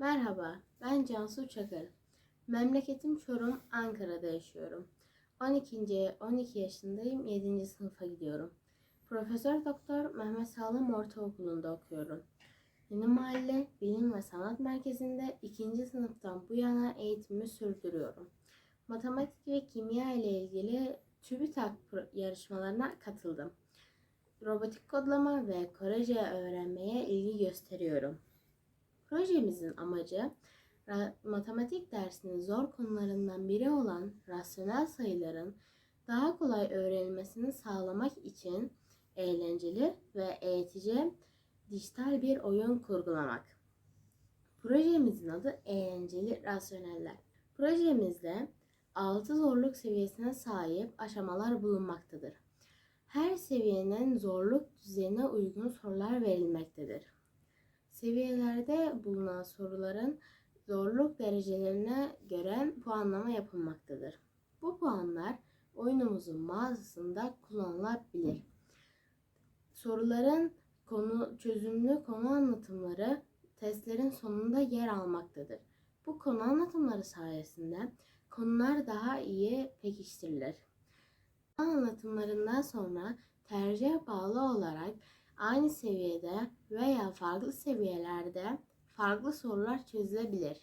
Merhaba, ben Cansu Çakır. Memleketim Çorum, Ankara'da yaşıyorum. 12. 12 yaşındayım, 7. sınıfa gidiyorum. Profesör Doktor Mehmet Sağlam Ortaokulu'nda okuyorum. Yeni Mahalle Bilim ve Sanat Merkezi'nde 2. sınıftan bu yana eğitimimi sürdürüyorum. Matematik ve kimya ile ilgili TÜBİTAK yarışmalarına katıldım. Robotik kodlama ve Korece öğrenmeye ilgi gösteriyorum. Projemizin amacı matematik dersinin zor konularından biri olan rasyonel sayıların daha kolay öğrenilmesini sağlamak için eğlenceli ve eğitici dijital bir oyun kurgulamak. Projemizin adı Eğlenceli Rasyoneller. Projemizde 6 zorluk seviyesine sahip aşamalar bulunmaktadır. Her seviyenin zorluk düzeyine uygun sorular verilmektedir. Seviyelerde bulunan soruların zorluk derecelerine göre puanlama yapılmaktadır. Bu puanlar oyunumuzun mağazasında kullanılabilir. Soruların konu çözümlü konu anlatımları testlerin sonunda yer almaktadır. Bu konu anlatımları sayesinde konular daha iyi pekiştirilir. Anlatımlarından sonra tercihe bağlı olarak aynı seviyede veya farklı seviyelerde farklı sorular çözülebilir.